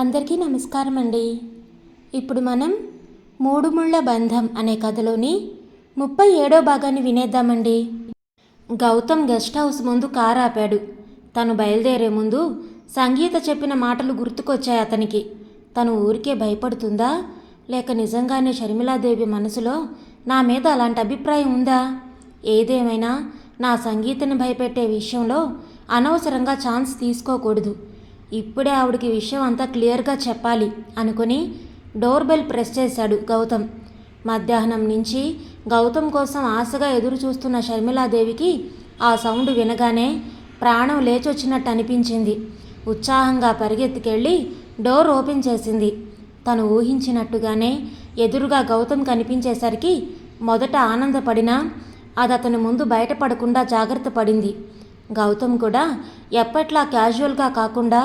అందరికీ నమస్కారం అండి ఇప్పుడు మనం మూడు ముళ్ళ బంధం అనే కథలోని ముప్పై ఏడో భాగాన్ని వినేద్దామండి. గౌతమ్ గెస్ట్ హౌస్ ముందు కారు ఆపాడు. తను బయలుదేరే ముందు సంగీత చెప్పిన మాటలు గుర్తుకొచ్చాయి అతనికి. తను ఊరికే భయపడుతుందా? లేక నిజంగానే షర్మిలాదేవి మనసులో నా మీద అలాంటి అభిప్రాయం ఉందా? ఏదేమైనా నా సంగీతని భయపెట్టే విషయంలో అనవసరంగా ఛాన్స్ తీసుకోకూడదు. ఇప్పుడే ఆవిడకి విషయం అంతా క్లియర్గా చెప్పాలి అనుకుని డోర్ బెల్ ప్రెస్ చేశాడు గౌతమ్. మధ్యాహ్నం నుంచి గౌతమ్ కోసం ఆశగా ఎదురు చూస్తున్న షర్మిలాదేవికి ఆ సౌండ్ వినగానే ప్రాణం లేచొచ్చినట్టు అనిపించింది. ఉత్సాహంగా పరిగెత్తుకెళ్ళి డోర్ ఓపెన్ చేసింది. తను ఊహించినట్టుగానే ఎదురుగా గౌతమ్ కనిపించేసరికి మొదట ఆనందపడినా అది అతని ముందు బయటపడకుండా జాగ్రత్త పడింది. గౌతమ్ కూడా ఎప్పట్లా క్యాజువల్గా కాకుండా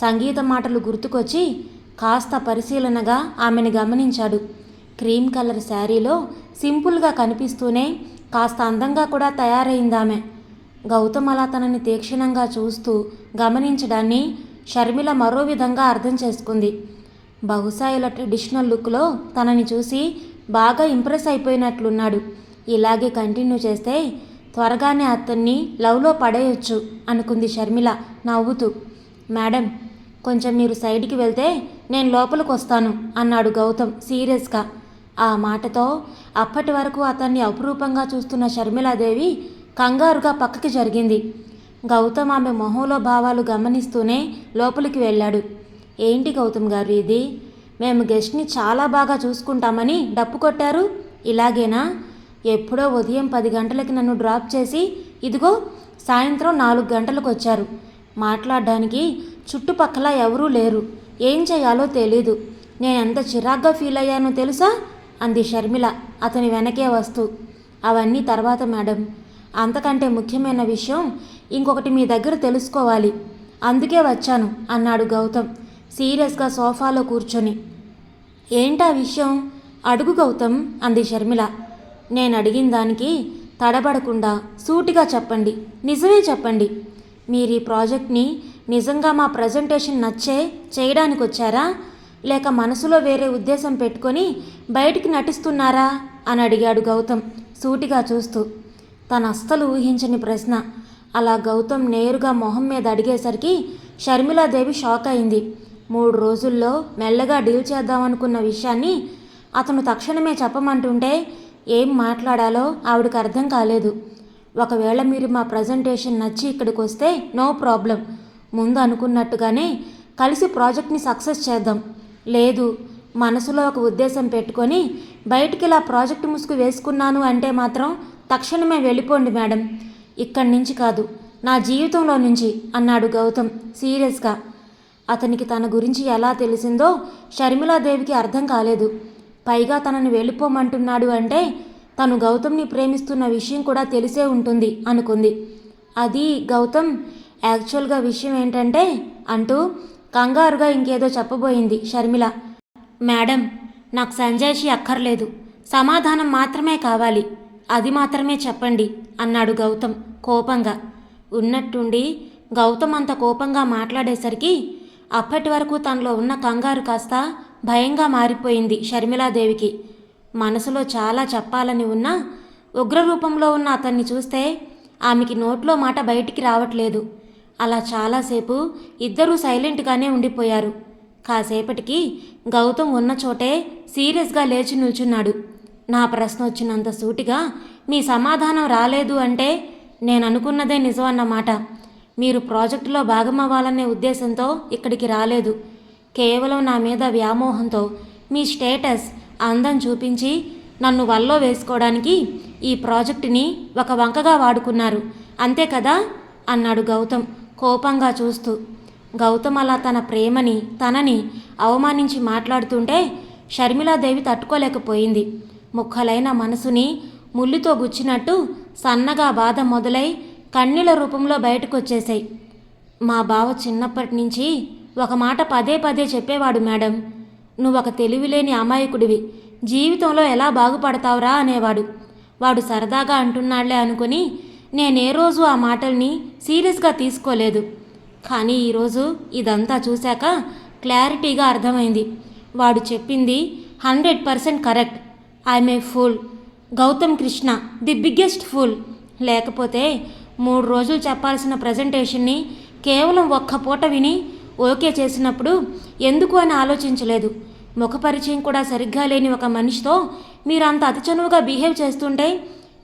సంగీత మాటలు గుర్తుకొచ్చి కాస్త పరిశీలనగా ఆమెను గమనించాడు. క్రీమ్ కలర్ శారీలో సింపుల్గా కనిపిస్తూనే కాస్త అందంగా కూడా తయారైందామె గౌతమ్ అలా తనని తీక్షణంగా చూస్తూ గమనించడాన్ని షర్మిల మరో విధంగా అర్థం చేసుకుంది. బహుశా ఇలా ట్రెడిషనల్ లుక్లో తనని చూసి బాగా ఇంప్రెస్ అయిపోయినట్లున్నాడు. ఇలాగే కంటిన్యూ చేస్తే త్వరగానే అతన్ని లవ్లో పడేయొచ్చు అనుకుంది షర్మిల నవ్వుతూ. మేడం కొంచెం మీరు సైడ్కి వెళ్తే నేను లోపలికి వస్తాను అన్నాడు గౌతమ్ సీరియస్గా. ఆ మాటతో అప్పటి వరకు అతన్ని అపురూపంగా చూస్తున్న షర్మిలాదేవి కంగారుగా పక్కకి జరిగింది. గౌతమ్ ఆమె మొహంలో భావాలు గమనిస్తూనే లోపలికి వెళ్ళాడు. ఏంటి గౌతమ్ గారు ఇది? మేము గెస్ట్ని చాలా బాగా చూసుకుంటామని డప్పు కొట్టారు. ఇలాగేనా? ఎప్పుడో ఉదయం పది గంటలకి నన్ను డ్రాప్ చేసి ఇదిగో సాయంత్రం నాలుగు గంటలకు వచ్చారు మాట్లాడడానికి చుట్టుపక్కల ఎవరూ లేరు. ఏం చేయాలో తెలీదు. నేను ఎంత చిరాగ్గా ఫీల్ అయ్యానో తెలుసా? అంది షర్మిల అతని వెనకే వస్తూ. అవన్నీ తర్వాత మేడం. అంతకంటే ముఖ్యమైన విషయం ఇంకొకటి మీ దగ్గర తెలుసుకోవాలి. అందుకే వచ్చాను అన్నాడు గౌతమ్ సీరియస్గా సోఫాలో కూర్చొని. ఏంటా విషయం? అడుగు గౌతమ్ అంది షర్మిల. నేను అడిగిన దానికి తడబడకుండా సూటిగా చెప్పండి. నిజమే చెప్పండి మీరు ఈ ప్రాజెక్ట్ని నిజంగా మా ప్రజెంటేషన్ నచ్చే చేయడానికి వచ్చారా లేక మనసులో వేరే ఉద్దేశం పెట్టుకొని బయటికి నటిస్తున్నారా? అని అడిగాడు గౌతమ్ సూటిగా చూస్తూ. తన అస్సలు ఊహించని ప్రశ్న. అలా గౌతమ్ నేరుగా మొహం మీద అడిగేసరికి షర్మిలాదేవి షాక్ అయింది. మూడు రోజుల్లో మెల్లగా డీల్ చేద్దామనుకున్న విషయాన్ని అతను తక్షణమే చెప్పమంటుంటే ఏం మాట్లాడాలో ఆవిడకు అర్థం కాలేదు. ఒకవేళ మీరు మా ప్రజెంటేషన్ నచ్చి ఇక్కడికి వస్తే నో ప్రాబ్లం ముందు అనుకున్నట్టుగానే కలిసి ప్రాజెక్ట్ని సక్సెస్ చేద్దాం. లేదు మనసులో ఒక ఉద్దేశం పెట్టుకొని బయటికి ఇలా ప్రాజెక్ట్ ముసుగు వేసుకున్నాను అంటే మాత్రం తక్షణమే వెళ్ళిపోండి మేడం. ఇక్కడి నుంచి కాదు నా జీవితంలో నుంచి అన్నాడు గౌతమ్ సీరియస్గా. అతనికి తన గురించి ఎలా తెలిసిందో షర్మిలాదేవికి అర్థం కాలేదు. పైగా తనని వెళ్ళిపోమంటున్నాడు అంటే తను గౌతమ్ని ప్రేమిస్తున్న విషయం కూడా తెలిసే ఉంటుంది అనుకుంది. అది గౌతమ్ యాక్చువల్గా విషయం ఏంటంటే అంటూ కంగారుగా ఇంకేదో చెప్పబోయింది షర్మిల. మేడం నాకు సంజయ్షి అక్కర్లేదు. సమాధానం మాత్రమే కావాలి. అది మాత్రమే చెప్పండి అన్నాడు గౌతమ్ కోపంగా. ఉన్నట్టుండి గౌతమ్ అంత కోపంగా మాట్లాడేసరికి అప్పటి వరకు తనలో ఉన్న కంగారు కాస్త భయంగా మారిపోయింది షర్మిలాదేవికి. మనసులో చాలా చెప్పాలని ఉన్నా ఉగ్రరూపంలో ఉన్న అతన్ని చూస్తే ఆమెకి నోట్లో మాట బయటికి రావట్లేదు. అలా చాలాసేపు ఇద్దరూ సైలెంట్గానే ఉండిపోయారు. కాసేపటికి గౌతమ్ ఉన్న చోటే సీరియస్గా లేచి నిల్చున్నాడు. నా ప్రశ్న వచ్చినంత సూటిగా మీ సమాధానం రాలేదు అంటే నేను అనుకున్నదే నిజం అన్నమాట. మీరు ప్రాజెక్టులో భాగమవ్వాలనే ఉద్దేశంతో ఇక్కడికి రాలేదు. కేవలం నా మీద వ్యామోహంతో మీ స్టేటస్ అందం చూపించి నన్ను వల్లో వేసుకోవడానికి ఈ ప్రాజెక్టుని ఒక వంకగా వాడుకున్నారు. అంతే కదా? అన్నాడు గౌతమ్ కోపంగా చూస్తూ. గౌతమ్ అలా తన ప్రేమని తనని అవమానించి మాట్లాడుతుంటే షర్మిలాదేవి తట్టుకోలేకపోయింది. ముక్కలైన మనసుని ముళ్ళుతో గుచ్చినట్టు సన్నగా బాధ మొదలై కన్నీల రూపంలో బయటకొచ్చేశాయి. మా బావ చిన్నప్పటి నుంచి ఒక మాట పదే పదే చెప్పేవాడు మేడం. నువ్వు ఒక తెలివిలేని అమాయకుడివి. జీవితంలో ఎలా బాగుపడతావురా అనేవాడు. వాడు సరదాగా అంటున్నాళ్ళే అనుకుని నేనే రోజు ఆ మాటల్ని సీరియస్గా తీసుకోలేదు. కానీ ఈరోజు ఇదంతా చూశాక క్లారిటీగా అర్థమైంది. వాడు చెప్పింది hundred percent correct. I'm a fool. Gautam Krishna the biggest fool. లేకపోతే మూడు రోజులు చెప్పాల్సిన ప్రజెంటేషన్ని కేవలం ఒక్క పూట విని ఓకే చేసినప్పుడు ఎందుకు అని ఆలోచించలేదు. ముఖపరిచయం కూడా సరిగ్గా లేని ఒక మనిషితో మీరు అంత అతిచనువుగా బిహేవ్ చేస్తుంటే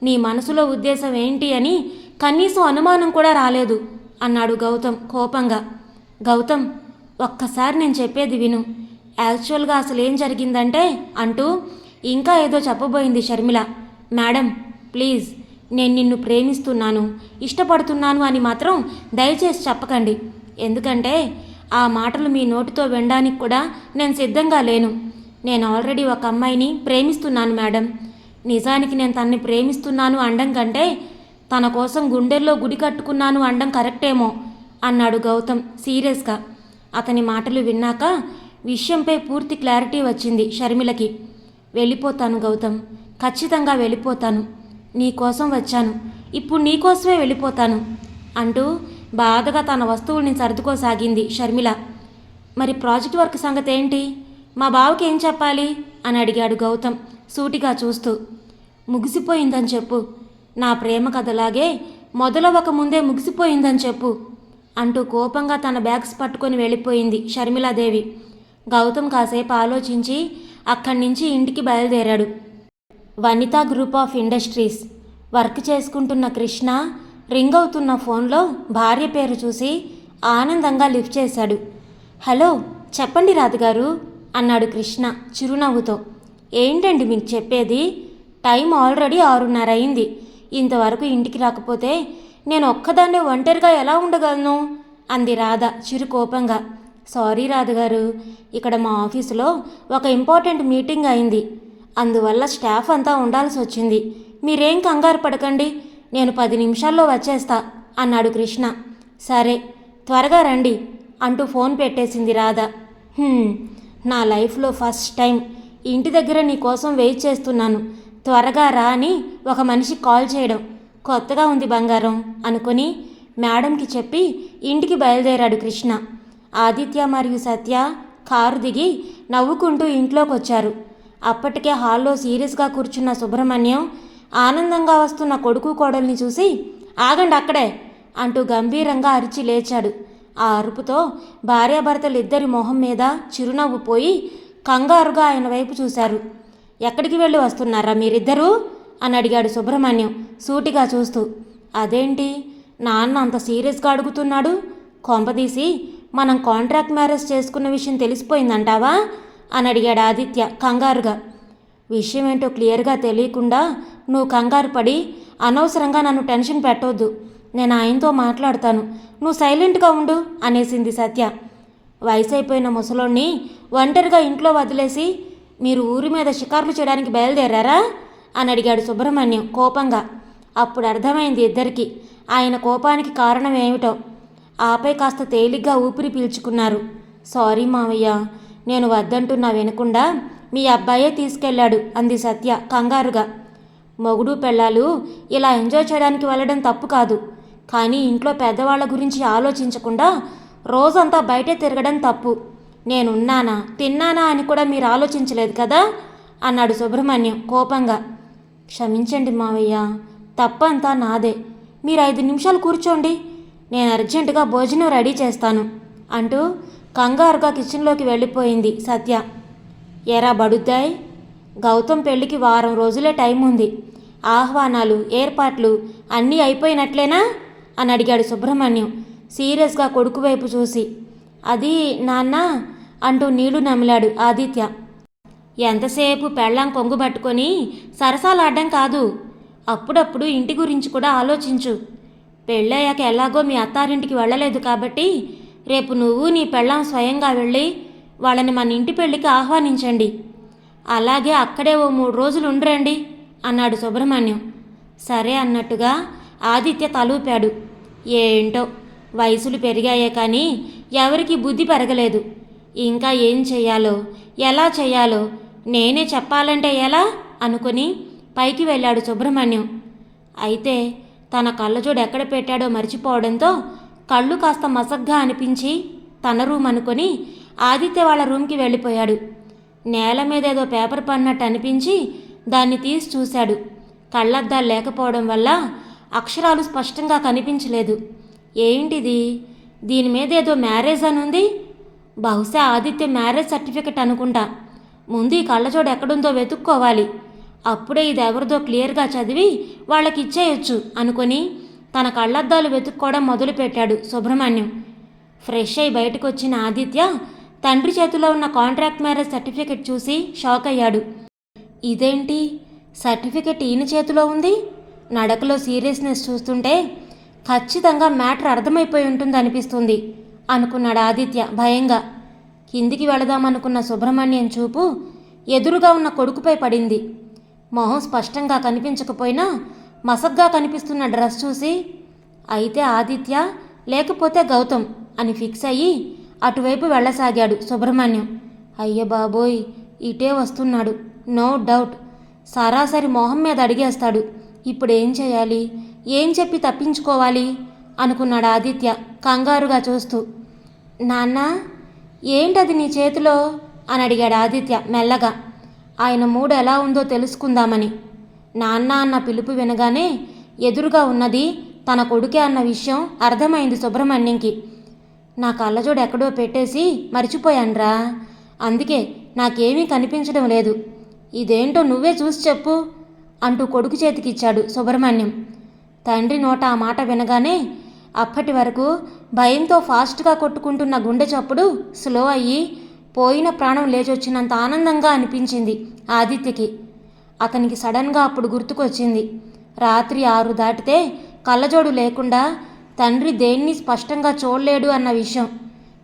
నీ మనసులో ఉద్దేశం ఏంటి అని కనీసం అనుమానం కూడా రాలేదు అన్నాడు గౌతమ్ కోపంగా. గౌతమ్ ఒక్కసారి నేను చెప్పేది విను. యాక్చువల్గా అసలు ఏం జరిగిందంటే అంటూ ఇంకా ఏదో చెప్పబోయింది షర్మిల. మేడం ప్లీజ్ నేను నిన్ను ప్రేమిస్తున్నాను ఇష్టపడుతున్నాను అని మాత్రం దయచేసి చెప్పకండి. ఎందుకంటే ఆ మాటలు మీ నోటితో వినడానికి కూడా నేను సిద్ధంగా లేను. నేను ఆల్రెడీ ఒక అమ్మాయిని ప్రేమిస్తున్నాను మేడం. నిజానికి నేను తనని ప్రేమిస్తున్నాను అండం కంటే తన కోసం గుండెల్లో గుడి కట్టుకున్నాను అండం కరెక్టేమో అన్నాడు గౌతమ్ సీరియస్గా. అతని మాటలు విన్నాక విషయంపై పూర్తి క్లారిటీ వచ్చింది షర్మిలకి. వెళ్ళిపోతాను గౌతమ్. ఖచ్చితంగా వెళ్ళిపోతాను. నీ కోసం వచ్చాను. ఇప్పుడు నీకోసమే వెళ్ళిపోతాను అంటూ బాధగా తన వస్తువుల్ని సర్దుకోసాగింది షర్మిల. మరి ప్రాజెక్ట్ వర్క్ సంగతి ఏంటి మా బావకి ఏం చెప్పాలి? అని అడిగాడు గౌతమ్ సూటిగా చూస్తూ. ముగిసిపోయిందని చెప్పు. నా ప్రేమ కథలాగే మొదలవక ముందే ముగిసిపోయిందని చెప్పు అంటూ కోపంగా తన బ్యాగ్స్ పట్టుకొని వెళ్ళిపోయింది షర్మిలాదేవి. గౌతమ్ కాసేపు ఆలోచించి అక్కడి నుంచి ఇంటికి బయలుదేరాడు. Vanitha group of industries. Work చేసుకుంటున్న కృష్ణ రింగ్ అవుతున్న ఫోన్లో భార్య పేరు చూసి ఆనందంగా లిఫ్ట్ చేశాడు. హలో చెప్పండి రాధగారు అన్నాడు కృష్ణ చిరునవ్వుతో. ఏంటండి మీకు చెప్పేది? టైం ఆల్రెడీ ఆరున్నర అయింది. ఇంతవరకు ఇంటికి రాకపోతే నేను ఒక్కదాన్నే ఒంటరిగా ఎలా ఉండగలను? అంది రాధ చిరుకోపంగా. సారీ రాధగారు ఇక్కడ మా ఆఫీసులో ఒక ఇంపార్టెంట్ మీటింగ్ అయింది. అందువల్ల స్టాఫ్ అంతా ఉండాల్సి వచ్చింది. మీరేం కంగారు పడకండి. నేను పది నిమిషాల్లో వచ్చేస్తా అన్నాడు కృష్ణ. సరే త్వరగా రండి అంటూ ఫోన్ పెట్టేసింది రాధ. నా లైఫ్లో ఫస్ట్ టైం ఇంటి దగ్గర నీ కోసం వెయిట్ చేస్తున్నాను. త్వరగా రా అని ఒక మనిషి కాల్ చేయడం. కొత్తగా ఉంది బంగారం అనుకుని మేడంకి చెప్పి ఇంటికి బయలుదేరాడు కృష్ణ. ఆదిత్య మరియు సత్య కారు దిగి నవ్వుకుంటూ ఇంట్లోకి వచ్చారు అప్పటికే హాల్లో సీరియస్గా కూర్చున్న సుబ్రహ్మణ్యం ఆనందంగా వస్తున్న కొడుకు కోడల్ని చూసి ఆగండి అక్కడే అంటూ గంభీరంగా అరిచి లేచాడు. ఆ అరుపుతో భార్యాభర్తలు ఇద్దరి మొహం మీద చిరునవ్వు పోయి కంగారుగా ఆయన వైపు చూశారు. ఎక్కడికి వెళ్ళి వస్తున్నారా మీరిద్దరూ? అని అడిగాడు సుబ్రహ్మణ్యం సూటిగా చూస్తూ. అదేంటి? నాన్న అంత సీరియస్గా అడుగుతున్నాడు? కొంపదీసి మనం కాంట్రాక్ట్ మ్యారేజ్ చేసుకున్న విషయం తెలిసిపోయిందంటావా? అని అడిగాడు ఆదిత్య కంగారుగా. విషయం ఏంటో క్లియర్గా తెలియకుండా నువ్వు కంగారు పడి అనవసరంగా నన్ను టెన్షన్ పెట్టొద్దు. నేను ఆయనతో మాట్లాడతాను. నువ్వు సైలెంట్గా ఉండు అనేసింది సత్య. వయసు అయిపోయిన ముసలోణ్ణి ఒంటరిగా ఇంట్లో వదిలేసి మీరు ఊరి మీద షికార్లు చేయడానికి బయలుదేరారా? అని అడిగాడు సుబ్రహ్మణ్యం కోపంగా. అప్పుడు అర్థమైంది ఇద్దరికి. ఆయన కోపానికి కారణం ఏమిటో. ఆపై కాస్త తేలిగ్గా ఊపిరి పీల్చుకున్నారు. సారీ మావయ్య నేను వద్దంటున్నా వినకుండా మీ అబ్బాయే తీసుకెళ్ళాడు అంది సత్య కంగారుగా. మొగుడు పెళ్ళాలు ఇలా ఎంజాయ్ చేయడానికి వెళ్ళడం తప్పు కాదు. కానీ ఇంట్లో పెద్దవాళ్ళ గురించి ఆలోచించకుండా రోజంతా బయటే తిరగడం తప్పు. నేనున్నానా తిన్నానా అని కూడా మీరు ఆలోచించలేదు కదా? అన్నాడు సుబ్రహ్మణ్యం కోపంగా. క్షమించండి మావయ్య తప్పంతా నాదే. మీరు ఐదు నిమిషాలు కూర్చోండి నేను అర్జెంటుగా భోజనం రెడీ చేస్తాను అంటూ కంగారుగా కిచెన్లోకి వెళ్ళిపోయింది సత్య. ఎరా బడుద్దాయ్? గౌతమ్ పెళ్ళికి వారం రోజులే టైం ఉంది ఆహ్వానాలు ఏర్పాట్లు అన్నీ అయిపోయినట్లేనా? అని అడిగాడు సుబ్రహ్మణ్యం సీరియస్గా కొడుకు వైపు చూసి. అది నాన్న అంటూ నీళ్ళు నమిలాడు ఆదిత్య. ఎంతసేపు పెళ్ళాం కొంగు పట్టుకొని సరసాలాడడం కాదు. అప్పుడప్పుడు ఇంటి గురించి కూడా ఆలోచించు. పెళ్ళయ్యాక ఎలాగో మీ అత్తారింటికి వెళ్ళలేదు కాబట్టి రేపు నువ్వు నీ పెళ్ళాం స్వయంగా వెళ్ళి వాళ్ళని మన ఇంటి పెళ్ళికి ఆహ్వానించండి. అలాగే అక్కడే ఓ మూడు రోజులు ఉండరండి అన్నాడు సుబ్రహ్మణ్యం. సరే అన్నట్టుగా ఆదిత్య తలూపాడు. ఏంటో వయసులు పెరిగాయే కానీ ఎవరికి బుద్ధి పెరగలేదు. ఇంకా ఏం చేయాలో ఎలా చేయాలో నేనే చెప్పాలంటే ఎలా? అనుకుని పైకి వెళ్ళాడు సుబ్రహ్మణ్యం. అయితే తన కళ్ళజోడు ఎక్కడ పెట్టాడో మర్చిపోవడంతో కళ్ళు కాస్త మసగ్గా అనిపించి తన రూమ్ అనుకొని ఆదిత్య వాళ్ళ రూమ్కి వెళ్ళిపోయాడు. నేల మీద ఏదో పేపర్ పడినట్టు అనిపించి దాన్ని తీసి చూశాడు. కళ్ళద్దాలు లేకపోవడం వల్ల అక్షరాలు స్పష్టంగా కనిపించలేదు. ఏంటిది? దీని మీద ఏదో మ్యారేజ్ అని ఉంది? బహుశా ఆదిత్య మ్యారేజ్ సర్టిఫికెట్ అనుకుంటా. ముందు ఈ కళ్ళజోడు ఎక్కడుందో వెతుక్కోవాలి. అప్పుడే ఇది ఎవరిదో క్లియర్గా చదివి వాళ్ళకి ఇచ్చేయొచ్చు అనుకొని తన కళ్ళద్దాలు వెతుక్కోవడం మొదలుపెట్టాడు సుబ్రహ్మణ్యం. ఫ్రెష్ అయి బయటకు వచ్చిన ఆదిత్య తండ్రి చేతిలో ఉన్న కాంట్రాక్ట్ మ్యారేజ్ సర్టిఫికెట్ చూసి షాక్ అయ్యాడు. ఇదేంటి? సర్టిఫికెట్ ఈయన చేతిలో ఉంది? నడకలో సీరియస్నెస్ చూస్తుంటే ఖచ్చితంగా మ్యాటర్ అర్థమైపోయి ఉంటుంది అనిపిస్తుంది అనుకున్నాడు ఆదిత్య భయంగా. కిందికి వెళదామనుకున్న సుబ్రహ్మణ్యం చూపు ఎదురుగా ఉన్న కొడుకుపై పడింది. మొహం స్పష్టంగా కనిపించకపోయినా మసగ్గా కనిపిస్తున్న డ్రెస్ చూసి అయితే ఆదిత్య లేకపోతే గౌతమ్ అని ఫిక్స్ అయ్యి అటువైపు వెళ్ళసాగాడు సుబ్రహ్మణ్యం. అయ్య బాబోయ్ ఇటే వస్తున్నాడు. No doubt. సరాసరి మొహం మీద అడిగేస్తాడు. ఇప్పుడు ఏం చేయాలి? ఏం చెప్పి తప్పించుకోవాలి? అనుకున్నాడు ఆదిత్య కంగారుగా చూస్తూ. నాన్న ఏంటది నీ చేతిలో? అని అడిగాడు ఆదిత్య మెల్లగా. ఆయన మూడు ఎలా ఉందో తెలుసుకుందామని. నాన్న అన్న పిలుపు వినగానే ఎదురుగా ఉన్నది తన కొడుకే అన్న విషయం అర్థమైంది సుబ్రహ్మణ్యంకి. నా కళ్ళజోడు ఎక్కడో పెట్టేసి మర్చిపోయాన్రా. అందుకే నాకేమీ కనిపించడం లేదు. ఇదేంటో నువ్వే చూసి చెప్పు అంటూ కొడుకు చేతికిచ్చాడు సుబ్రహ్మణ్యం. తండ్రి నోట ఆ మాట వినగానే అప్పటి వరకు భయంతో ఫాస్ట్గా కొట్టుకుంటున్న గుండె చప్పుడు స్లో అయ్యి పోయిన ప్రాణం లేచొచ్చినంత ఆనందంగా అనిపించింది ఆదిత్యకి. అతనికి సడన్గా అప్పుడు గుర్తుకొచ్చింది. రాత్రి ఆరు దాటితే కళ్ళజోడు లేకుండా తండ్రి దేన్ని స్పష్టంగా చూడలేడు అన్న విషయం.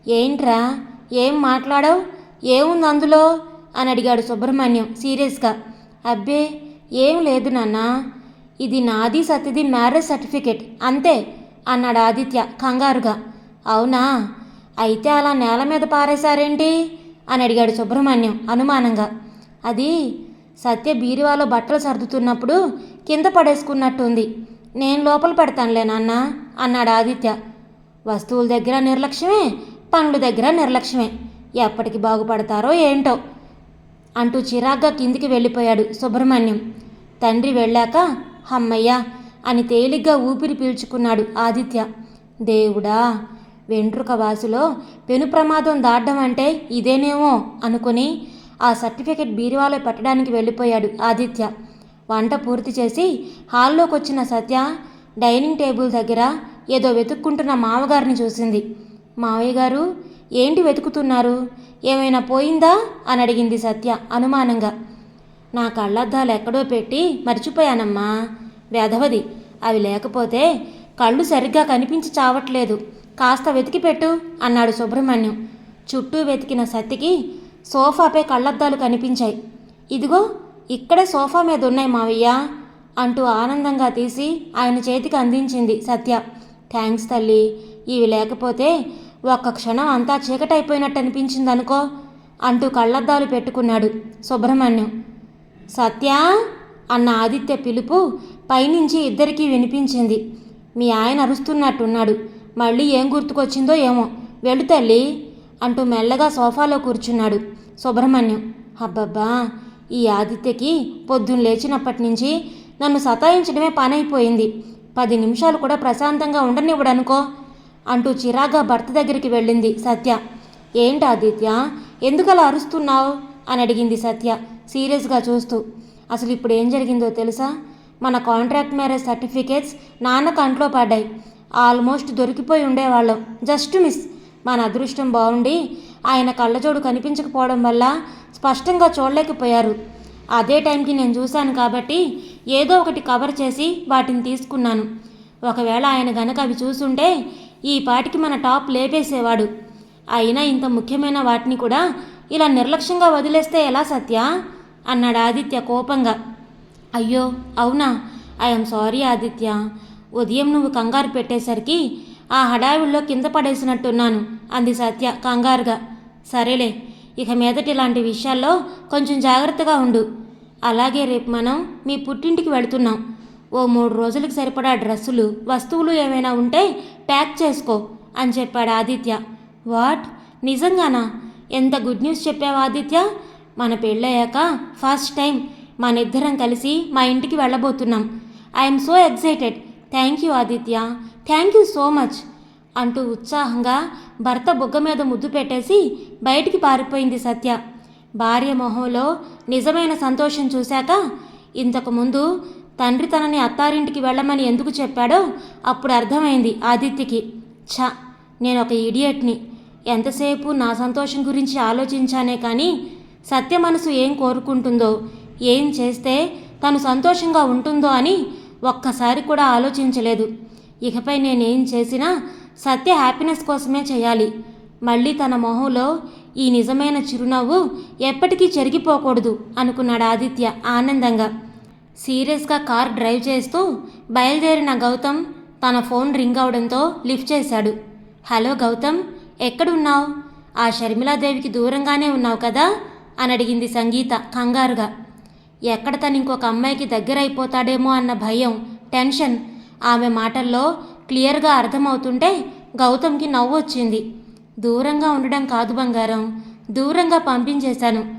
ఏంట్రా? ఏం మాట్లాడావు? ఏముంది అందులో? అని అడిగాడు సుబ్రహ్మణ్యం సీరియస్గా. అబ్బే ఏం లేదు నాన్న. ఇది నాది సత్యది మ్యారేజ్ సర్టిఫికెట్. అంతే అన్నాడు ఆదిత్య కంగారుగా. అవునా? అయితే అలా నేల మీద పారేశారేంటి? అని అడిగాడు సుబ్రహ్మణ్యం అనుమానంగా. అది సత్య బీరువాలో బట్టలు సర్దుతున్నప్పుడు కింద పడేసుకున్నట్టుంది. నేను లోపల పెడతానులే నాన్న అన్నాడు ఆదిత్య. వస్తువుల దగ్గర నిర్లక్ష్యమే పనుల దగ్గర నిర్లక్ష్యమే. ఎప్పటికి బాగుపడతారో ఏంటో. అంటూ చిరాగ్గా కిందికి వెళ్ళిపోయాడు సుబ్రహ్మణ్యం. తండ్రి వెళ్ళాక హమ్మయ్య అని తేలిగ్గా ఊపిరి పీల్చుకున్నాడు ఆదిత్య. దేవుడా వెంట్రుక వాసులో పెను ప్రమాదం దాటడం అంటే ఇదేనేమో అనుకుని ఆ సర్టిఫికెట్ బీరువాలో పెట్టడానికి వెళ్ళిపోయాడు ఆదిత్య. వంట పూర్తి చేసి హాల్లోకి వచ్చిన సత్య డైనింగ్ టేబుల్ దగ్గర ఏదో వెతుక్కుంటున్న మామగారిని చూసింది. మావయ్య గారు ఏంటి వెతుకుతున్నారు? ఏమైనా పోయిందా? అని అడిగింది సత్య అనుమానంగా. నా కళ్ళద్దాలు ఎక్కడో పెట్టి మర్చిపోయానమ్మా. వెధవది అవి లేకపోతే కళ్ళు సరిగ్గా కనిపించి చావట్లేదు. కాస్త వెతికి పెట్టు అన్నాడు సుబ్రహ్మణ్యం. చుట్టూ వెతికిన సత్యకి సోఫాపై కళ్ళద్దాలు కనిపించాయి. ఇదిగో ఇక్కడే సోఫా మీద ఉన్నాయి మావయ్య అంటూ ఆనందంగా తీసి ఆయన చేతికి అందించింది సత్య. థ్యాంక్స్ తల్లి ఇవి లేకపోతే ఒక్క క్షణం అంతా చీకటైపోయినట్టు అనిపించింది అనుకో అంటూ కళ్ళద్దాలు పెట్టుకున్నాడు సుబ్రహ్మణ్యం. సత్య అన్న ఆదిత్య పిలుపు పైనుంచి ఇద్దరికీ వినిపించింది. మీ ఆయన అరుస్తున్నట్టున్నాడు. మళ్ళీ ఏం గుర్తుకొచ్చిందో ఏమో. వెళ్ళు తల్లి అంటూ మెల్లగా సోఫాలో కూర్చున్నాడు సుబ్రహ్మణ్యం. అబ్బబ్బా ఈ ఆదిత్యకి పొద్దున్న లేచినప్పటి నుంచి నన్ను సతాయించడమే పనైపోయింది. పది నిమిషాలు కూడా ప్రశాంతంగా ఉండనివ్వడనుకో అంటూ చిరాగా భర్త దగ్గరికి వెళ్ళింది సత్య. ఏంటి ఆదిత్య ఎందుకలా అరుస్తున్నావు? అని అడిగింది సత్య సీరియస్గా చూస్తూ. అసలు ఇప్పుడు ఏం జరిగిందో తెలుసా? మన కాంట్రాక్ట్ మ్యారేజ్ సర్టిఫికేట్స్ నాన్న కంట్లో పడ్డాయి. ఆల్మోస్ట్ దొరికిపోయి ఉండేవాళ్ళం. Just miss. మన అదృష్టం బాగుండి ఆయన కళ్ళజోడు కనిపించకపోవడం వల్ల స్పష్టంగా చూడలేకపోయారు. అదే టైంకి నేను చూశాను కాబట్టి ఏదో ఒకటి కవర్ చేసి వాటిని తీసుకున్నాను. ఒకవేళ ఆయన గనక అవి చూసుంటే ఈ పాటికి మన టాప్ లేపేసేవాడు. అయినా ఇంత ముఖ్యమైన వాటిని కూడా ఇలా నిర్లక్ష్యంగా వదిలేస్తే ఎలా సత్య? అన్నాడు ఆదిత్య కోపంగా. అయ్యో అవునా? I'm sorry Aditya. ఉదయం నువ్వు కంగారు పెట్టేసరికి ఆ హడావిడిలో కింద పడేసినట్టున్నాను అంది సత్య కంగారుగా. సరేలే ఇక మీదట ఇలాంటి విషయాల్లో కొంచెం జాగ్రత్తగా ఉండు. అలాగే రేపు మనం మీ పుట్టింటికి వెళుతున్నాం. ఓ మూడు రోజులకు సరిపడా డ్రెస్సులు వస్తువులు ఏమైనా ఉంటే ప్యాక్ చేసుకో అని చెప్పాడు ఆదిత్య. వాట్? నిజంగానా? ఎంత గుడ్ న్యూస్ చెప్పావు ఆదిత్య? మన పెళ్ళయ్యాక ఫస్ట్ టైం మన ఇద్దరం కలిసి మా ఇంటికి వెళ్ళబోతున్నాం. I'm so excited. Thank you Aditya. Thank you so much. అంటూ ఉత్సాహంగా భర్త బుగ్గ మీద ముద్దు పెట్టేసి బయటికి పారిపోయింది సత్య. భార్య మొహంలో నిజమైన సంతోషం చూశాక ఇంతకుముందు తండ్రి తనని అత్తారింటికి వెళ్ళమని ఎందుకు చెప్పాడో అప్పుడు అర్థమైంది ఆదిత్యకి. ఛ నేను ఒక ఇడియట్ని. ఎంతసేపు నా సంతోషం గురించి ఆలోచించానే కానీ సత్య మనసు ఏం కోరుకుంటుందో ఏం చేస్తే తను సంతోషంగా ఉంటుందో అని ఒక్కసారి కూడా ఆలోచించలేదు. ఇకపై నేనేం చేసినా సత్య హ్యాపీనెస్ కోసమే చేయాలి. మళ్ళీ తన మొహంలో ఈ నిజమైన చిరునవ్వు ఎప్పటికీ చెరిగిపోకూడదు అనుకున్నాడు ఆదిత్య ఆనందంగా. సీరియస్గా కార్ డ్రైవ్ చేస్తూ బయలుదేరిన గౌతమ్ తన ఫోన్ రింగ్ అవడంతో లిఫ్ట్ చేశాడు. హలో గౌతమ్ ఎక్కడున్నావు? ఆ షర్మిలాదేవికి దూరంగానే ఉన్నావు కదా? అని అడిగింది సంగీత కంగారుగా. ఎక్కడ తను ఇంకొక అమ్మాయికి దగ్గరైపోతాడేమో అన్న భయం టెన్షన్. ఆమె మాటల్లో క్లియర్గా అర్థమవుతుంటే గౌతమ్కి నవ్వు వచ్చింది దూరంగా ఉండడం కాదు బంగారం. దూరంగా పంపించేశాను.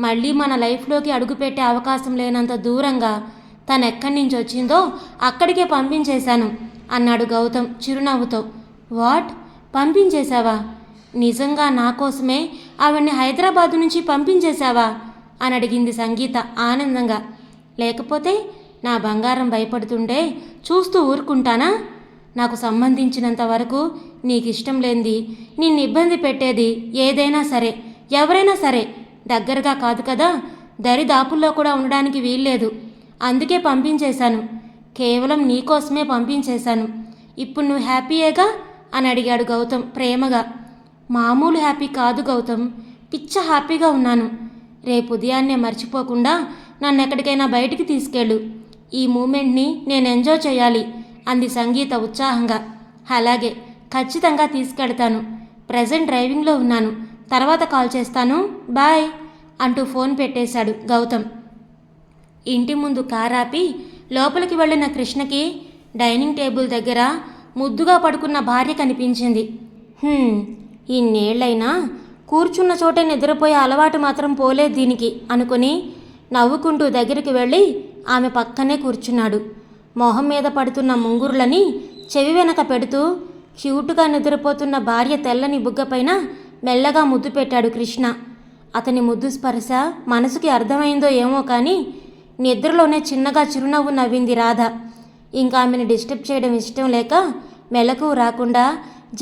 మళ్ళీ మన లైఫ్లోకి అడుగుపెట్టే అవకాశం లేనంత దూరంగా తను ఎక్కడి నుంచి వచ్చిందో అక్కడికే పంపించేశాను అన్నాడు గౌతమ్ చిరునవ్వుతో. వాట్? పంపించేశావా? నిజంగా నా కోసమే ఆవిడ్ని హైదరాబాద్ నుంచి పంపించేశావా? అని అడిగింది సంగీత ఆనందంగా. లేకపోతే నా బంగారం భయపడుతుండే చూస్తూ ఊరుకుంటానా? నాకు సంబంధించినంత వరకు నీకు ఇష్టం లేనిది నిన్ను ఇబ్బంది పెట్టేది ఏదైనా సరే ఎవరైనా సరే దగ్గరగా కాదు కదా దరిదాపుల్లో కూడా ఉండడానికి వీల్లేదు. అందుకే పంపించేశాను. కేవలం నీకోసమే పంపించేశాను. ఇప్పుడు నువ్వు హ్యాపీయేగా? అని అడిగాడు గౌతమ్ ప్రేమగా. మామూలు హ్యాపీ కాదు గౌతమ్. పిచ్చ హ్యాపీగా ఉన్నాను. రేపు ఉదయాన్నే మర్చిపోకుండా నన్ను ఎక్కడికైనా బయటికి తీసుకెళ్ళు. ఈ మూమెంట్ని నేను ఎంజాయ్ చేయాలి. అంది సంగీత ఉత్సాహంగా. అలాగే ఖచ్చితంగా తీసుకెళ్తాను. ప్రజెంట్ డ్రైవింగ్లో ఉన్నాను. తర్వాత కాల్ చేస్తాను. బాయ్ అంటూ ఫోన్ పెట్టేశాడు గౌతమ్. ఇంటి ముందు కారాపి లోపలికి వెళ్ళిన కృష్ణకి డైనింగ్ టేబుల్ దగ్గర ముద్దుగా పడుకున్న భార్య కనిపించింది. ఇన్నేళ్ళైనా కూర్చున్న చోటే నిద్రపోయే అలవాటు మాత్రం పోలేదు దీనికి అనుకుని నవ్వుకుంటూ దగ్గరికి వెళ్ళి ఆమె పక్కనే కూర్చున్నాడు. మొహం మీద పడుతున్న ముంగురులని చెవి వెనక పెడుతూ క్యూటుగా నిద్రపోతున్న భార్య తెల్లని బుగ్గపైన మెల్లగా ముద్దు పెట్టాడు కృష్ణ. అతని ముద్దు స్పర్శ మనసుకి అర్థమైందో ఏమో కానీ నిద్రలోనే చిన్నగా చిరునవ్వు నవ్వింది రాధ. ఇంకా ఆమెను డిస్టర్బ్ చేయడం ఇష్టం లేక మెలకు రాకుండా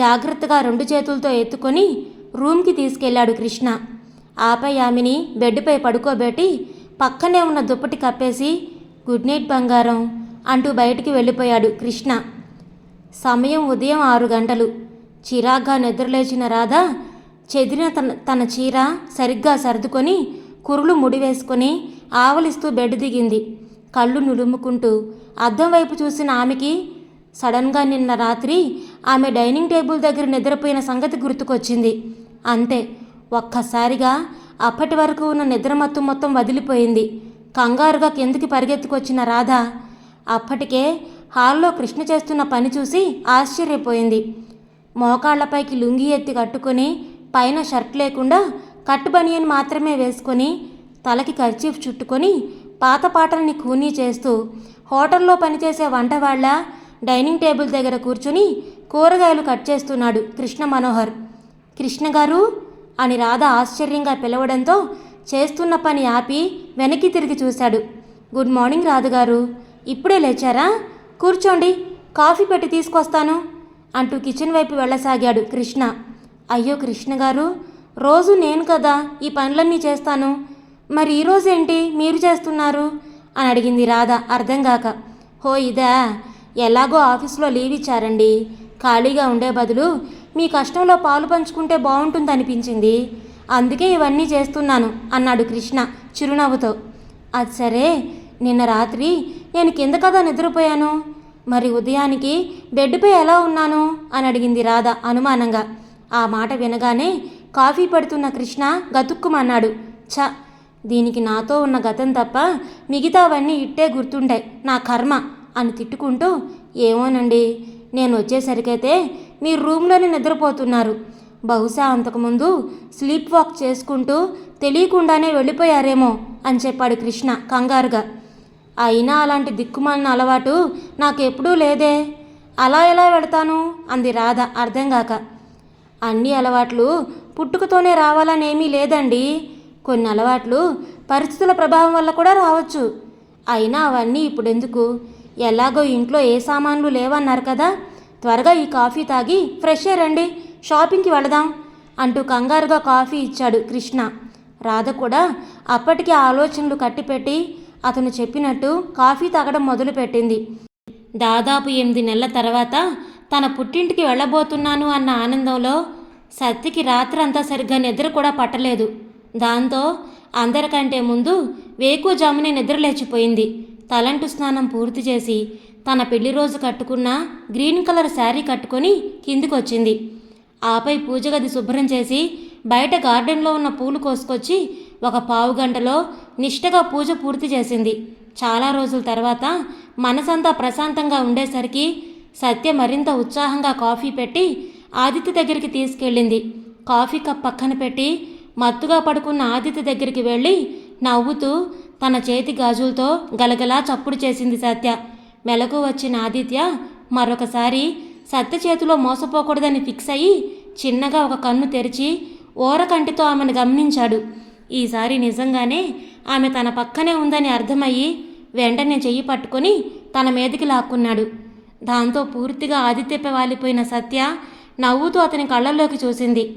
జాగ్రత్తగా రెండు చేతులతో ఎత్తుకొని రూమ్కి తీసుకెళ్ళాడు కృష్ణ. ఆపై ఆమెని బెడ్పై పడుకోబెట్టి పక్కనే ఉన్న దుప్పటి కప్పేసి గుడ్ నైట్ బంగారం అంటూ బయటికి వెళ్ళిపోయాడు కృష్ణ. సమయం ఉదయం ఆరు గంటలు. చిరాగ్గా నిద్రలేచిన రాధ చెదిరిన తన తన చీర సరిగ్గా సర్దుకొని కురులు ముడివేసుకొని ఆవలిస్తూ బెడ్ దిగింది. కళ్ళు నులుముకుంటూ అద్దం వైపు చూసిన ఆమెకి సడన్గా నిన్న రాత్రి ఆమె డైనింగ్ టేబుల్ దగ్గర నిద్రపోయిన సంగతి గుర్తుకొచ్చింది. అంతే ఒక్కసారిగా అప్పటి వరకు ఉన్న నిద్రమత్తు మొత్తం వదిలిపోయింది. కంగారుగా కిందికి పరిగెత్తుకొచ్చిన రాధ అప్పటికే హాల్లో కృష్ణ చేస్తున్న పని చూసి ఆశ్చర్యపోయింది. మోకాళ్ళపైకి లుంగి ఎత్తి కట్టుకొని పైన షర్ట్ లేకుండా కట్టు బనియన్ మాత్రమే వేసుకొని తలకి కర్చీఫ్ చుట్టుకొని పాత పాటల్ని కూనీ చేస్తూ హోటల్లో పనిచేసే వంటవాళ్ళ డైనింగ్ టేబుల్ దగ్గర కూర్చుని కూరగాయలు కట్ చేస్తున్నాడు కృష్ణ మనోహర్. కృష్ణ గారు? అని రాధ ఆశ్చర్యంగా పిలవడంతో చేస్తున్న పని ఆపి వెనక్కి తిరిగి చూశాడు. గుడ్ మార్నింగ్ రాధగారు. ఇప్పుడే లేచారా? కూర్చోండి కాఫీ పెట్టి తీసుకొస్తాను అంటూ కిచెన్ వైపు వెళ్ళసాగాడు కృష్ణ. అయ్యో కృష్ణ గారు రోజు నేను కదా ఈ పనులన్నీ చేస్తాను. మరి ఈరోజు ఏంటి మీరు చేస్తున్నారు? అని అడిగింది రాధ అర్థం కాక. హో ఇదా ఎలాగో ఆఫీస్లో లీవ్ ఇచ్చారండి. ఖాళీగా ఉండే బదులు మీ కష్టంలో పాలు పంచుకుంటే బాగుంటుంది అనిపించింది. అందుకే ఇవన్నీ చేస్తున్నాను అన్నాడు కృష్ణ చిరునవ్వుతో. అది సరే నిన్న రాత్రి నేను కింద కదా నిద్రపోయాను. మరి ఉదయానికి బెడ్పై ఎలా ఉన్నాను? అని అడిగింది రాధ అనుమానంగా. ఆ మాట వినగానే కాఫీ పడుతున్న కృష్ణ గతుక్కుమన్నాడు. ఛ దీనికి నాతో ఉన్న గతం తప్ప మిగతావన్నీ ఇట్టే గుర్తుంటాయి. నా కర్మ అని తిట్టుకుంటూ ఏమోనండి నేను వచ్చేసరికైతే మీరు రూమ్లోనే నిద్రపోతున్నారు. బహుశా అంతకుముందు స్లీప్ వాక్ చేసుకుంటూ తెలియకుండానే వెళ్ళిపోయారేమో అని చెప్పాడు కృష్ణ కంగారుగా. అయినా అలాంటి దిక్కుమాలిన అలవాటు నాకెప్పుడూ లేదే. అలా ఎలా వెళతాను? అంది రాధ అర్థం కాక. అన్ని అలవాట్లు పుట్టుకతోనే రావాలనేమీ లేదండి. కొన్ని అలవాట్లు పరిస్థితుల ప్రభావం వల్ల కూడా రావచ్చు. అయినా అవన్నీ ఇప్పుడెందుకు? ఎలాగో ఇంట్లో ఏ సామాన్లు లేవన్నారు కదా? త్వరగా ఈ కాఫీ తాగి ఫ్రెష్ రండి. షాపింగ్కి వెళదాం అంటూ కంగారుగా కాఫీ ఇచ్చాడు కృష్ణ. రాధ కూడా అప్పటికి ఆలోచనలు కట్టిపెట్టి అతను చెప్పినట్టు కాఫీ తాగడం మొదలుపెట్టింది. దాదాపు ఎనిమిది నెలల తర్వాత తన పుట్టింటికి వెళ్ళబోతున్నాను అన్న ఆనందంలో సత్యకి రాత్రంతా సరిగ్గా నిద్ర కూడా పట్టలేదు. దాంతో అందరికంటే ముందు వేకుజామునే నిద్ర లేచిపోయింది. తలంటు స్నానం పూర్తి చేసి తన పెళ్ళి రోజు కట్టుకున్న గ్రీన్ కలర్ శారీ కట్టుకొని కిందికొచ్చింది. ఆపై పూజ గది శుభ్రం చేసి బయట గార్డెన్లో ఉన్న పూలు కోసుకొచ్చి ఒక పావు గంటలో నిష్టగా పూజ పూర్తి చేసింది. చాలా రోజుల తర్వాత మనసంతా ప్రశాంతంగా ఉండేసరికి సత్య మరింత ఉత్సాహంగా కాఫీ పెట్టి ఆదిత్య దగ్గరికి తీసుకెళ్ళింది. కాఫీ కప్ పక్కన పెట్టి మత్తుగా పడుకున్న ఆదిత్య దగ్గరికి వెళ్ళి నవ్వుతూ తన చేతి గాజులతో గలగలా చప్పుడు చేసింది సత్య. మెలకు వచ్చిన ఆదిత్య మరొకసారి సత్య చేతిలో మోసపోకూడదని ఫిక్స్ అయ్యి చిన్నగా ఒక కన్ను తెరిచి ఓరకంటితో ఆమెను గమనించాడు. ఈసారి నిజంగానే ఆమె తన పక్కనే ఉందని అర్థమయ్యి వెంటనే చెయ్యి పట్టుకొని తన మీదకి లాక్కున్నాడు. దాంతో పూర్తిగా ఆదిత్యపై వాలిపోయిన సత్య నవ్వుతూ అతని కళ్ళల్లోకి చూసింది.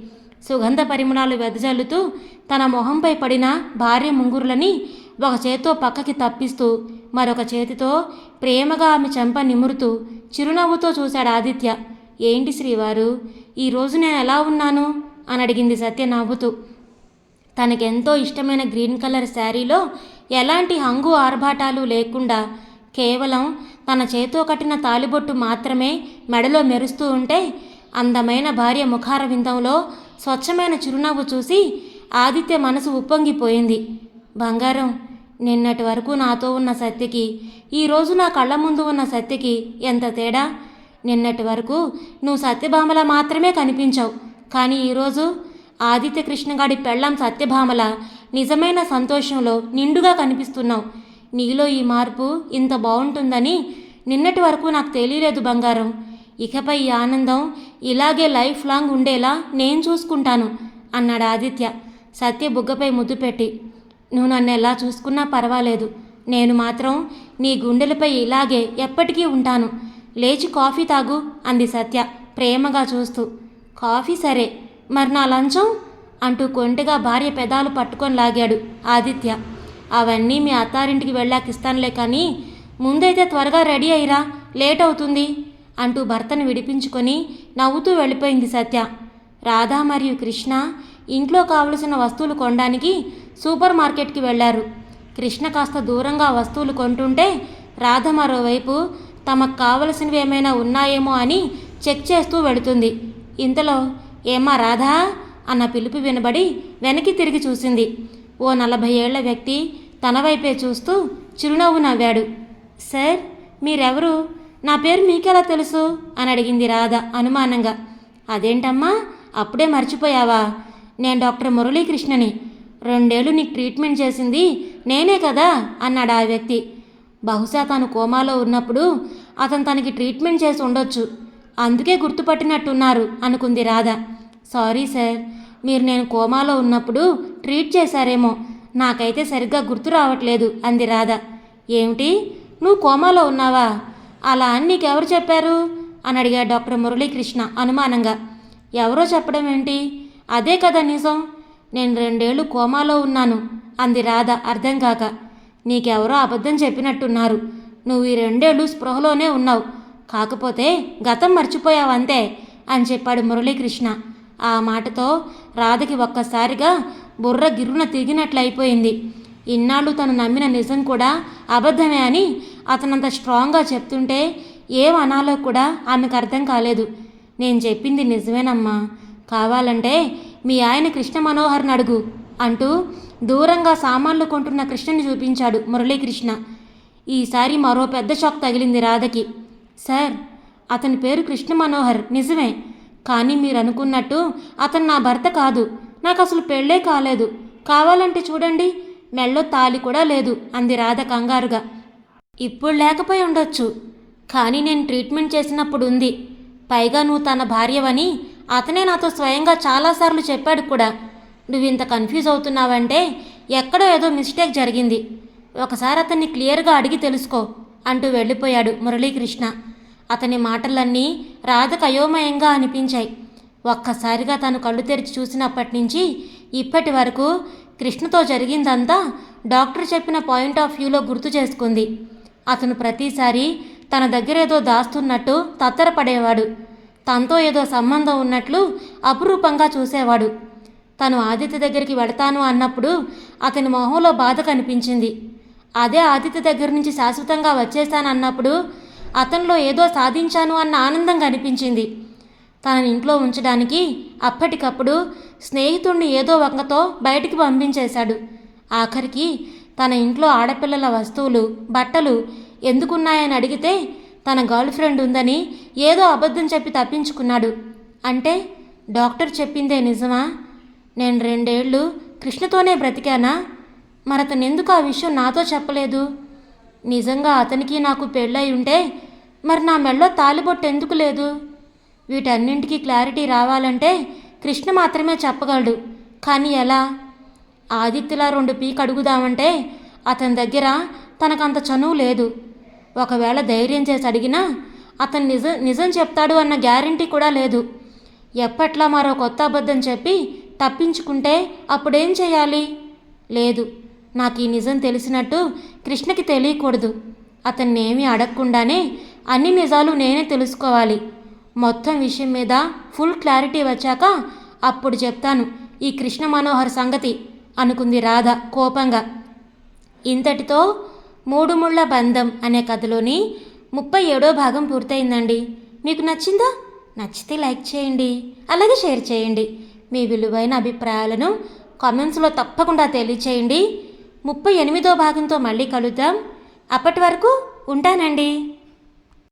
సుగంధ పరిమళాలు వెదజల్లుతూ తన మొహంపై పడిన భార్య ముంగురులని ఒక చేత్తో పక్కకి తప్పిస్తూ మరొక చేతితో ప్రేమగా ఆమె చెంప నిమురుతూ చిరునవ్వుతో చూశాడు ఆదిత్య. ఏంటి శ్రీవారు? ఈరోజు నేను ఎలా ఉన్నాను? అని అడిగింది సత్య నవ్వుతూ. తనకెంతో ఇష్టమైన గ్రీన్ కలర్ శారీలో ఎలాంటి హంగు ఆర్భాటాలు లేకుండా కేవలం తన చేతో కట్టిన తాలిబొట్టు మాత్రమే మెడలో మెరుస్తూ ఉంటే అందమైన భార్య ముఖార విందంలో స్వచ్ఛమైన చిరునవ్వు చూసి ఆదిత్య మనసు ఉప్పొంగిపోయింది. బంగారం నిన్నటి వరకు నాతో ఉన్న సత్యకి ఈరోజు నా కళ్ళ ముందు ఉన్న సత్యకి ఎంత తేడా? నిన్నటి వరకు నువ్వు సత్యభామల మాత్రమే కనిపించావు. కానీ ఈరోజు ఆదిత్య కృష్ణగాడి పెళ్ళం సత్యభామల నిజమైన సంతోషంలో నిండుగా కనిపిస్తున్నావు. నీలో ఈ మార్పు ఇంత బాగుంటుందని నిన్నటి వరకు నాకు తెలియలేదు బంగారం. ఇకపై ఈ ఆనందం ఇలాగే లైఫ్ లాంగ్ ఉండేలా నేను చూసుకుంటాను అన్నాడు ఆదిత్య. సత్య బుగ్గపై ముద్దు పెట్టి నువ్వు నన్ను ఎలా చూసుకున్నా పర్వాలేదు. నేను మాత్రం నీ గుండెలపై ఇలాగే ఎప్పటికీ ఉంటాను. లేచి కాఫీ తాగు అంది సత్య ప్రేమగా చూస్తూ. కాఫీ సరే మరి నా లంచం? అంటూ కొంటెగా భార్య పెదాలు పట్టుకొని లాగాడు ఆదిత్య. అవన్నీ మీ అత్తారింటికి వెళ్ళాక ఇస్తానులే కానీ ముందైతే త్వరగా రెడీ అయ్యిరా లేట్ అవుతుంది అంటూ భర్తను విడిపించుకొని నవ్వుతూ వెళ్ళిపోయింది సత్య. రాధా మరియు కృష్ణ ఇంట్లో కావలసిన వస్తువులు కొనడానికి సూపర్ మార్కెట్కి వెళ్ళారు. కృష్ణ కాస్త దూరంగా వస్తువులు కొంటుంటే రాధ మరోవైపు తమకు కావలసినవి ఏమైనా ఉన్నాయేమో అని చెక్ చేస్తూ వెళుతుంది. ఇంతలో ఏమా రాధా అన్న పిలుపు వినబడి వెనక్కి తిరిగి చూసింది. ఓ నలభై ఏళ్ళ వ్యక్తి తన వైపే చూస్తూ చిరునవ్వు నవ్వాడు. సార్ మీరెవరు? నా పేరు మీకెలా తెలుసు? అని అడిగింది రాధ అనుమానంగా. అదేంటమ్మా? అప్పుడే మర్చిపోయావా? నేను డాక్టర్ మురళీకృష్ణని. రెండేళ్ళు నీకు ట్రీట్మెంట్ చేసింది నేనే కదా? అన్నాడు ఆ వ్యక్తి. బహుశా తాను కోమాలో ఉన్నప్పుడు అతను తనకి ట్రీట్మెంట్ చేసి ఉండొచ్చు. అందుకే గుర్తుపట్టినట్టున్నారు అనుకుంది రాధ. సారీ సార్ మీరు నేను కోమాలో ఉన్నప్పుడు ట్రీట్ చేశారేమో నాకైతే సరిగ్గా గుర్తు రావట్లేదు అంది రాధ. ఏమిటి? నువ్వు కోమాలో ఉన్నావా? అలా అని నీకెవరు చెప్పారు? అని అడిగాడు డాక్టర్ మురళీకృష్ణ అనుమానంగా. ఎవరో చెప్పడం ఏంటి? అదే కదా నిజం. నేను రెండేళ్ళు కోమాలో ఉన్నాను అంది రాధ అర్థం కాక. నీకెవరో అబద్ధం చెప్పినట్టున్నారు. నువ్వు ఈ రెండేళ్ళు స్పృహలోనే ఉన్నావు. కాకపోతే గతం మర్చిపోయావంతే అని చెప్పాడు మురళీకృష్ణ. ఆ మాటతో రాధకి ఒక్కసారిగా బుర్ర గిర్రున తిరిగినట్లయిపోయింది. ఇన్నాళ్ళు తను నమ్మిన నిజం కూడా అబద్ధమే అని అతనంత స్ట్రాంగ్గా చెప్తుంటే ఏం అనాలో కూడా ఆమెకు అర్థం కాలేదు. నేను చెప్పింది నిజమేనమ్మా. కావాలంటే మీ ఆయన కృష్ణ మనోహర్ని అడుగు అంటూ దూరంగా సామాన్లు కొంటున్న కృష్ణని చూపించాడు మురళీకృష్ణ. ఈసారి మరో పెద్ద షాక్ తగిలింది రాధకి. సార్ అతని పేరు కృష్ణ మనోహర్ నిజమే. కానీ మీరు అనుకున్నట్టు అతను నా భర్త కాదు. నాకు అసలు పెళ్ళే కాలేదు. కావాలంటే చూడండి మెళ్ళో తాలి కూడా లేదు అంది రాధ కంగారుగా. ఇప్పుడు లేకపోయి ఉండొచ్చు. కానీ నేను ట్రీట్మెంట్ చేసినప్పుడు ఉంది. పైగా నువ్వు తన భార్యవని అతనే నాతో స్వయంగా చాలాసార్లు చెప్పాడు కూడా. నువ్వు ఇంత కన్ఫ్యూజ్ అవుతున్నావంటే ఎక్కడో ఏదో మిస్టేక్ జరిగింది. ఒకసారి అతన్ని క్లియర్గా అడిగి తెలుసుకో అంటూ వెళ్ళిపోయాడు మురళీకృష్ణ. అతని మాటలన్నీ రాధకు అయోమయంగా అనిపించాయి. ఒక్కసారిగా తను కళ్ళు తెరిచి చూసినప్పటి నుంచి ఇప్పటి వరకు కృష్ణతో జరిగిందంతా డాక్టర్ చెప్పిన పాయింట్ ఆఫ్ వ్యూలో గుర్తు చేసుకుంది. అతను ప్రతిసారి తన దగ్గర ఏదో దాస్తున్నట్టు తత్తరపడేవాడు. తనతో ఏదో సంబంధం ఉన్నట్లు అపురూపంగా చూసేవాడు. తను ఆదిత్య దగ్గరికి వెళతాను అన్నప్పుడు అతని మొహంలో బాధ కనిపించింది. అదే ఆదిత్య దగ్గర నుంచి శాశ్వతంగా వచ్చేసానన్నప్పుడు అతనిలో ఏదో సాధించాను అన్న ఆనందం కనిపించింది. తనని ఇంట్లో ఉంచడానికి అప్పటికప్పుడు స్నేహితుణ్ణి ఏదో వంకతో బయటికి పంపించేశాడు. ఆఖరికి తన ఇంట్లో ఆడపిల్లల వస్తువులు బట్టలు ఎందుకున్నాయని అడిగితే తన గర్ల్ ఫ్రెండ్ ఉందని ఏదో అబద్ధం చెప్పి తప్పించుకున్నాడు. అంటే డాక్టర్ చెప్పిందే నిజమా? నేను రెండేళ్ళు కృష్ణతోనే బ్రతికానా? మరతను ఎందుకు ఆ విషయం నాతో చెప్పలేదు? నిజంగా అతనికి నాకు పెళ్ళై ఉంటే మరి నా మెళ్ళో తాలిబొట్టు ఎందుకు లేదు? వీటన్నింటికి క్లారిటీ రావాలంటే కృష్ణ మాత్రమే చెప్పగలడు. కానీ ఎలా? ఆదిత్యలా రెండు పీక్ అడుగుదామంటే అతని దగ్గర తనకంత చనువు లేదు. ఒకవేళ ధైర్యం చేసి అడిగినా అతను నిజం నిజం చెప్తాడు అన్న గ్యారంటీ కూడా లేదు. ఎప్పట్లా మరో కొత్త అబద్ధం చెప్పి తప్పించుకుంటే అప్పుడేం చేయాలి? లేదు. నాకు ఈ నిజం తెలిసినట్టు కృష్ణకి తెలియకూడదు. అతన్ని ఏమీ అడగకుండానే అన్ని నిజాలు నేనే తెలుసుకోవాలి. మొత్తం విషయం మీద ఫుల్ క్లారిటీ వచ్చాక అప్పుడు చెప్తాను ఈ కృష్ణ మనోహర్ సంగతి అనుకుంది రాధ కోపంగా. ఇంతటితో మూడు ముళ్ళ బంధం అనే కథలోని ముప్పై ఏడో భాగం పూర్తయిందండి. మీకు నచ్చిందా? నచ్చితే లైక్ చేయండి అలాగే షేర్ చేయండి. మీ విలువైన అభిప్రాయాలను కామెంట్స్లో తప్పకుండా తెలియచేయండి. ముప్పై ఎనిమిదో భాగంతో మళ్ళీ కలుద్దాం. అప్పటి వరకు ఉంటానండి.